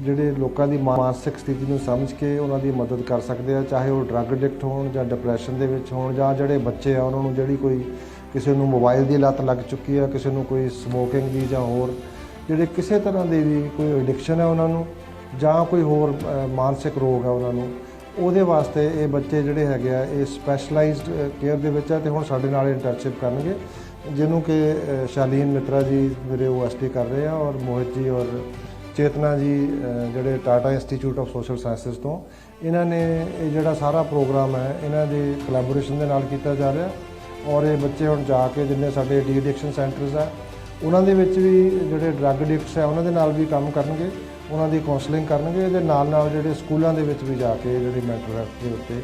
ਜਿਹੜੇ ਲੋਕਾਂ ਦੀ ਮਾਨਸਿਕ ਸਥਿਤੀ ਨੂੰ ਸਮਝ ਕੇ ਉਹਨਾਂ ਦੀ ਮਦਦ ਕਰ ਸਕਦੇ ਆ, ਚਾਹੇ ਉਹ ਡਰੱਗ ਐਡਿਕਟ ਹੋਣ ਜਾਂ ਡਿਪਰੈਸ਼ਨ ਦੇ ਵਿੱਚ ਹੋਣ ਜਾਂ ਜਿਹੜੇ ਬੱਚੇ ਆ, ਉਹਨਾਂ ਨੂੰ ਜਿਹੜੀ ਕੋਈ ਕਿਸੇ ਨੂੰ ਮੋਬਾਈਲ ਦੀ ਲਤ ਲੱਗ ਚੁੱਕੀ ਆ, ਕਿਸੇ ਨੂੰ ਕੋਈ ਸਮੋਕਿੰਗ ਦੀ ਜਾਂ ਹੋਰ, ਜਿਹੜੇ ਕਿਸੇ ਤਰ੍ਹਾਂ ਦੇ ਵੀ ਕੋਈ ਐਡਿਕਸ਼ਨ ਹੈ ਉਹਨਾਂ ਨੂੰ, ਜਾਂ ਕੋਈ ਹੋਰ ਮਾਨਸਿਕ ਰੋਗ ਹੈ ਉਹਨਾਂ ਨੂੰ, ਉਹਦੇ ਵਾਸਤੇ ਇਹ ਬੱਚੇ ਜਿਹੜੇ ਹੈਗੇ ਆ, ਇਹ ਸਪੈਸ਼ਲਾਈਜ਼ਡ ਕੇਅਰ ਦੇ ਵਿੱਚ ਆ ਤੇ ਹੁਣ ਸਾਡੇ ਨਾਲ ਇੰਟਰਨਸ਼ਿਪ ਕਰਨਗੇ, ਜਿਹਨੂੰ ਕਿ ਸ਼ਾਲੀਨ ਮਿੱਤਰਾ ਜੀ ਮੇਰੇ ਓਐਸਟੀ ਕਰ ਰਹੇ ਆ ਔਰ ਮੋਹਿਤ ਜੀ ਔਰ ਚੇਤਨਾ ਜੀ ਜਿਹੜੇ Tata institute of social sciences ਤੋਂ ਇਹਨਾਂ ਨੇ ਇਹ ਜਿਹੜਾ ਸਾਰਾ ਪ੍ਰੋਗਰਾਮ ਹੈ ਇਹਨਾਂ ਦੇ ਕੋਲੈਬੋਰੇਸ਼ਨ ਦੇ ਨਾਲ ਕੀਤਾ ਜਾ ਰਿਹਾ। ਔਰ ਇਹ ਬੱਚੇ ਹੁਣ ਜਾ ਕੇ ਜਿੰਨੇ ਸਾਡੇ ਡੀ ਐਡਿਕਸ਼ਨ ਸੈਂਟਰਸ ਆ ਉਹਨਾਂ ਦੇ ਵਿੱਚ ਵੀ ਜਿਹੜੇ ਡਰੱਗ ਐਡਿਕਟਸ ਆ ਉਹਨਾਂ ਦੇ ਨਾਲ ਵੀ ਕੰਮ ਕਰਨਗੇ ਉਹਨਾਂ ਦੀ ਕਾਉਂਸਲਿੰਗ ਕਰਨਗੇ ਇਹਦੇ ਨਾਲ ਨਾਲ ਜਿਹੜੇ ਸਕੂਲਾਂ ਦੇ ਵਿੱਚ ਵੀ ਜਾ ਕੇ ਜਿਹੜੀ ਮੈਂਟਲ ਹੈਲਥ ਦੇ ਉੱਤੇ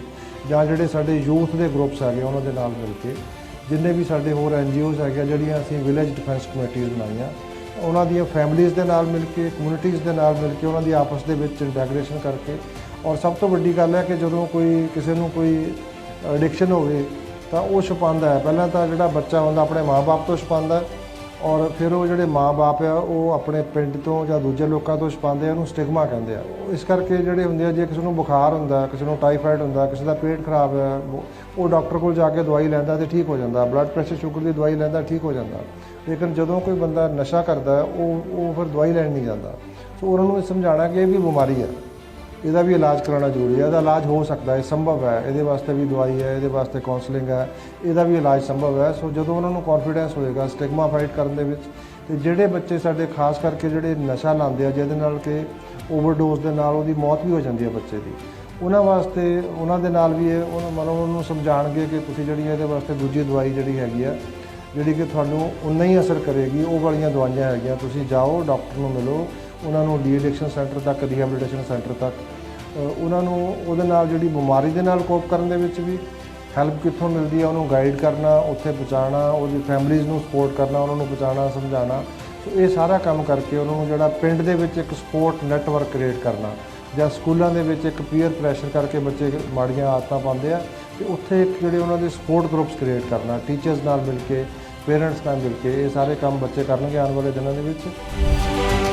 ਜਾਂ ਜਿਹੜੇ ਸਾਡੇ ਯੂਥ ਦੇ ਗਰੁੱਪਸ ਹੈਗੇ ਉਹਨਾਂ ਦੇ ਨਾਲ ਮਿਲ ਕੇ ਜਿੰਨੇ ਵੀ ਸਾਡੇ ਹੋਰ ਐਨਜੀਓਜ਼ ਹੈਗੇ ਆ, ਜਿਹੜੀਆਂ ਅਸੀਂ ਵਿਲੇਜ ਡਿਫੈਂਸ ਕਮੇਟੀਆਂ ਬਣਾਈਆਂ ਉਹਨਾਂ ਦੀਆਂ ਫੈਮਿਲੀਆਂ ਦੇ ਨਾਲ ਮਿਲ ਕੇ ਕਮਿਊਨਿਟੀਜ਼ ਦੇ ਨਾਲ ਮਿਲ ਕੇ, ਉਹਨਾਂ ਦੀ ਆਪਸ ਦੇ ਵਿੱਚ ਇੰਟੈਗ੍ਰੇਸ਼ਨ ਕਰਕੇ। ਔਰ ਸਭ ਤੋਂ ਵੱਡੀ ਗੱਲ ਹੈ ਕਿ ਜਦੋਂ ਕੋਈ ਕਿਸੇ ਨੂੰ ਕੋਈ ਐਡਿਕਸ਼ਨ ਹੋਵੇ ਤਾਂ ਉਹ ਛੁਪਾਉਂਦਾ ਹੈ। ਪਹਿਲਾਂ ਤਾਂ ਜਿਹੜਾ ਬੱਚਾ ਹੁੰਦਾ, ਆਪਣੇ ਮਾਪੇ ਤੋਂ ਛੁਪਾਉਂਦਾ ਔਰ ਫਿਰ ਉਹ ਜਿਹੜੇ ਮਾਪੇ ਆ, ਉਹ ਆਪਣੇ ਪਿੰਡ ਤੋਂ ਜਾਂ ਦੂਜੇ ਲੋਕਾਂ ਤੋਂ ਛੁਪਾਉਂਦੇ ਆ, ਉਹਨੂੰ ਸਟਿਗਮਾ ਕਹਿੰਦੇ ਆ। ਇਸ ਕਰਕੇ ਜਿਹੜੇ ਹੁੰਦੇ ਆ, ਜੇ ਕਿਸੇ ਨੂੰ ਬੁਖਾਰ ਹੁੰਦਾ, ਕਿਸੇ ਨੂੰ ਟਾਈਫਾਇਡ ਹੁੰਦਾ, ਕਿਸੇ ਦਾ ਪੇਟ ਖਰਾਬ ਹੈ ਉਹ- ਡਾਕਟਰ ਕੋਲ ਜਾ ਕੇ ਦਵਾਈ ਲੈਂਦਾ ਤੇ ਠੀਕ ਹੋ ਜਾਂਦਾ, ਬਲੱਡ ਪ੍ਰੈਸ਼ਰ ਸ਼ੂਗਰ ਦੀ ਦਵਾਈ ਲੈਂਦਾ, ਠੀਕ ਹੋ ਜਾਂਦਾ। ਲੇਕਿਨ ਜਦੋਂ ਕੋਈ ਬੰਦਾ ਨਸ਼ਾ ਕਰਦਾ, ਉਹ ਉਹ ਫਿਰ ਦਵਾਈ ਲੈਣ ਨਹੀਂ ਜਾਂਦਾ। ਸੋ ਉਹਨਾਂ ਨੂੰ ਇਹ ਸਮਝਾਉਣਾ ਕਿ ਇਹ ਵੀ ਬਿਮਾਰੀ ਹੈ ਇਹਦਾ ਵੀ ਇਲਾਜ ਕਰਾਉਣਾ ਜ਼ਰੂਰੀ ਹੈ, ਇਹਦਾ ਇਲਾਜ ਹੋ ਸਕਦਾ ਹੈ, ਸੰਭਵ ਹੈ, ਇਹਦੇ ਵਾਸਤੇ ਵੀ ਦਵਾਈ ਹੈ, ਇਹਦੇ ਵਾਸਤੇ ਕਾਉਂਸਲਿੰਗ ਹੈ, ਇਹਦਾ ਵੀ ਇਲਾਜ ਸੰਭਵ ਹੈ। ਸੋ ਜਦੋਂ ਉਹਨਾਂ ਨੂੰ ਕੌਨਫੀਡੈਂਸ ਹੋਏਗਾ ਸਟਿਗਮਾ ਫਾਈਟ ਕਰਨ ਦੇ ਵਿੱਚ, ਤੇ ਜਿਹੜੇ ਬੱਚੇ ਸਾਡੇ ਖਾਸ ਕਰਕੇ ਜਿਹੜੇ ਨਸ਼ਾ ਲਾਉਂਦੇ ਆ, ਜਿਹਦੇ ਨਾਲ ਕਿ ਓਵਰਡੋਜ਼ ਦੇ ਨਾਲ ਉਹਦੀ ਮੌਤ ਵੀ ਹੋ ਜਾਂਦੀ ਹੈ ਬੱਚੇ ਦੀ, ਉਹਨਾਂ ਵਾਸਤੇ, ਉਹਨਾਂ ਦੇ ਨਾਲ ਵੀ ਇਹ ਉਹਨਾਂ ਮਤਲਬ ਉਹਨਾਂ ਨੂੰ ਸਮਝਾਣਗੇ ਕਿ ਤੁਸੀਂ ਜਿਹੜੀ ਇਹਦੇ ਵਾਸਤੇ ਦੂਜੀ ਦਵਾਈ ਜਿਹੜੀ ਹੈਗੀ ਆ, ਜਿਹੜੀ ਕਿ ਤੁਹਾਨੂੰ ਉਨਾ ਹੀ ਅਸਰ ਕਰੇਗੀ, ਉਹ ਵਾਲੀਆਂ ਦਵਾਈਆਂ ਹੈਗੀਆਂ, ਤੁਸੀਂ ਜਾਓ, ਡਾਕਟਰ ਨੂੰ ਮਿਲੋ ਉਹਨਾਂ ਨੂੰ ਡੀ ਐਡਿਕਸ਼ਨ ਸੈਂਟਰ ਤੱਕ, ਰੀਹੈਬਿਲਿਟੇਸ਼ਨ ਸੈਂਟਰ ਤੱਕ ਉਹਨਾਂ ਨੂੰ ਉਹਦੇ ਨਾਲ ਜਿਹੜੀ ਬਿਮਾਰੀ ਦੇ ਨਾਲ ਕੋਪ ਕਰਨ ਦੇ ਵਿੱਚ ਵੀ ਹੈਲਪ ਕਿੱਥੋਂ ਮਿਲਦੀ ਹੈ ਉਹਨੂੰ ਗਾਈਡ ਕਰਨਾ, ਉੱਥੇ ਪਹੁੰਚਾਉਣਾ, ਉਹਦੀ ਫੈਮਿਲੀਜ਼ ਨੂੰ ਸਪੋਰਟ ਕਰਨਾ, ਉਹਨਾਂ ਨੂੰ ਪਹੁੰਚਾਉਣਾ, ਸਮਝਾਉਣਾ। ਸੋ ਇਹ ਸਾਰਾ ਕੰਮ ਕਰਕੇ ਉਹਨਾਂ ਨੂੰ ਜਿਹੜਾ ਪਿੰਡ ਦੇ ਵਿੱਚ ਇੱਕ ਸਪੋਰਟ ਨੈਟਵਰਕ ਕ੍ਰੀਏਟ ਕਰਨਾ, ਜਾਂ ਸਕੂਲਾਂ ਦੇ ਵਿੱਚ ਇੱਕ ਪੀਅਰ ਪ੍ਰੈਸ਼ਰ ਕਰਕੇ ਬੱਚੇ ਮਾੜੀਆਂ ਆਦਤਾਂ ਪਾਉਂਦੇ ਆ, ਤੇ ਉੱਥੇ ਇੱਕ ਜਿਹੜੇ ਉਹਨਾਂ ਦੇ ਸਪੋਰਟ ਗਰੁੱਪਸ ਕ੍ਰੀਏਟ ਕਰਨਾ ਟੀਚਰਸ ਨਾਲ ਮਿਲ ਕੇ ਪੇਰੈਂਟਸ ਨਾਲ ਮਿਲ ਕੇ, ਇਹ ਸਾਰੇ ਕੰਮ ਬੱਚੇ ਕਰਨਗੇ ਆਉਣ ਵਾਲੇ ਦਿਨਾਂ ਦੇ ਵਿੱਚ।